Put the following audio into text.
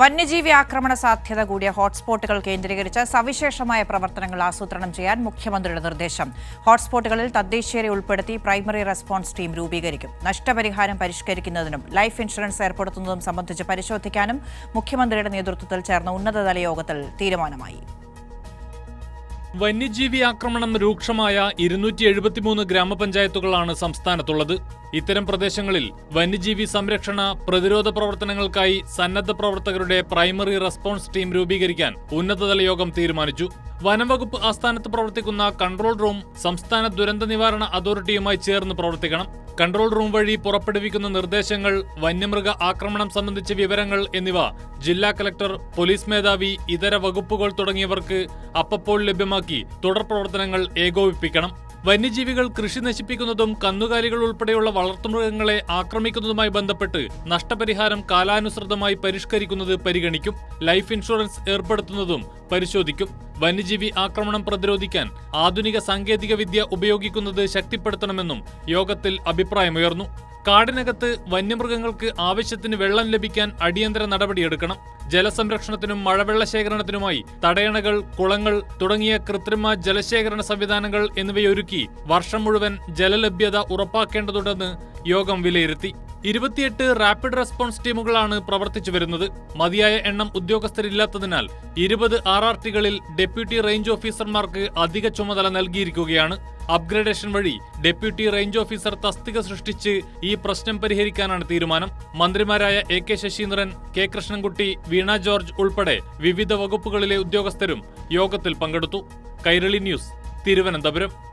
വന്യജീവി ആക്രമണ സാധ്യത കൂടിയ ഹോട്ട്സ്പോട്ടുകൾ കേന്ദ്രീകരിച്ച് സവിശേഷമായ പ്രവർത്തനങ്ങൾ ആസൂത്രണം ചെയ്യാൻ മുഖ്യമന്ത്രിയുടെ നിർദ്ദേശം. ഹോട്ട്സ്പോട്ടുകളിൽ തദ്ദേശീയരെ ഉൾപ്പെടുത്തി പ്രൈമറി റെസ്പോൺസ് ടീം രൂപീകരിക്കും. നഷ്ടപരിഹാരം പരിഷ്കരിക്കുന്നതിനും ലൈഫ് ഇൻഷുറൻസ് ഏർപ്പെടുത്തുന്നതും സംബന്ധിച്ച് പരിശോധിക്കാനും മുഖ്യമന്ത്രിയുടെ നേതൃത്വത്തിൽ ചേർന്ന ഉന്നതതല യോഗത്തിൽ തീരുമാനമായി. വന്യജീവി ആക്രമണം രൂക്ഷമായ ഇരുന്നൂറ്റി എഴുപത്തിമൂന്ന് ഗ്രാമപഞ്ചായത്തുകളാണ് സംസ്ഥാനത്തുള്ളത്. ഇത്തരം പ്രദേശങ്ങളിൽ വന്യജീവി സംരക്ഷണ പ്രതിരോധ പ്രവർത്തനങ്ങൾക്കായി സന്നദ്ധ പ്രവർത്തകരുടെ പ്രൈമറി റെസ്പോൺസ് ടീം രൂപീകരിക്കാൻ ഉന്നതതല യോഗം തീരുമാനിച്ചു. വനംവകുപ്പ് ആസ്ഥാനത്ത് പ്രവർത്തിക്കുന്ന കൺട്രോൾ റൂം സംസ്ഥാന ദുരന്ത നിവാരണ അതോറിറ്റിയുമായി ചേർന്ന് പ്രവർത്തിക്കണം. കൺട്രോൾ റൂം വഴി പുറപ്പെടുവിക്കുന്ന നിർദ്ദേശങ്ങൾ വന്യമൃഗ ആക്രമണം സംബന്ധിച്ച വിവരങ്ങൾ എന്നിവ ജില്ലാ കലക്ടർ പോലീസ് മേധാവി ഇതര വകുപ്പുകൾ തുടങ്ങിയവർക്ക് അപ്പപ്പോൾ ലഭ്യമാക്കി തുടർ പ്രവർത്തനങ്ങൾ ഏകോപിപ്പിക്കണം. വന്യജീവികൾ കൃഷി നശിപ്പിക്കുന്നതും കന്നുകാലികൾ ഉൾപ്പെടെയുള്ള വളർത്തുമൃഗങ്ങളെ ആക്രമിക്കുന്നതുമായി ബന്ധപ്പെട്ട് നഷ്ടപരിഹാരം കാലാനുസൃതമായി പരിഷ്കരിക്കുന്നത് പരിഗണിക്കും. ലൈഫ് ഇൻഷുറൻസ് ഏർപ്പെടുത്തുന്നതും പരിശോധിക്കും. വന്യജീവി ആക്രമണം പ്രതിരോധിക്കാൻ ആധുനിക സാങ്കേതിക വിദ്യ ഉപയോഗിക്കുന്നത് ശക്തിപ്പെടുത്തണമെന്നും യോഗത്തിൽ അഭിപ്രായമുയർന്നു. കാടിനകത്ത് വന്യമൃഗങ്ങൾക്ക് ആവശ്യത്തിന് വെള്ളം ലഭിക്കാൻ അടിയന്തര നടപടിയെടുക്കണം. ജലസംരക്ഷണത്തിനും മഴവെള്ള ശേഖരണത്തിനുമായി തടയണകൾ കുളങ്ങൾ തുടങ്ങിയ കൃത്രിമ ജലശേഖരണ സംവിധാനങ്ങൾ എന്നിവയൊരുക്കി വർഷം മുഴുവൻ ജലലഭ്യത ഉറപ്പാക്കേണ്ടതുണ്ടെന്ന് യോഗം വിലയിരുത്തി. ഇരുപത്തിയെട്ട് റാപ്പിഡ് റെസ്പോൺസ് ടീമുകളാണ് പ്രവർത്തിച്ചു വരുന്നത്. മതിയായ എണ്ണം ഉദ്യോഗസ്ഥരില്ലാത്തതിനാൽ ഇരുപത് ആർ ആർ ടികളിൽ ഡെപ്യൂട്ടി റേഞ്ച് ഓഫീസർമാർക്ക് അധിക ചുമതല നൽകിയിരിക്കുകയാണ്. അപ്ഗ്രേഡേഷൻ വഴി ഡെപ്യൂട്ടി റേഞ്ച് ഓഫീസർ തസ്തിക സൃഷ്ടിച്ച് ഈ പ്രശ്നം പരിഹരിക്കാനാണ് തീരുമാനം. മന്ത്രിമാരായ A K Saseendran K Krishnankutty Veena George ഉൾപ്പെടെ വിവിധ വകുപ്പുകളിലെ ഉദ്യോഗസ്ഥരും യോഗത്തിൽ പങ്കെടുത്തു. കൈരളി ന്യൂസ് തിരുവനന്തപുരം.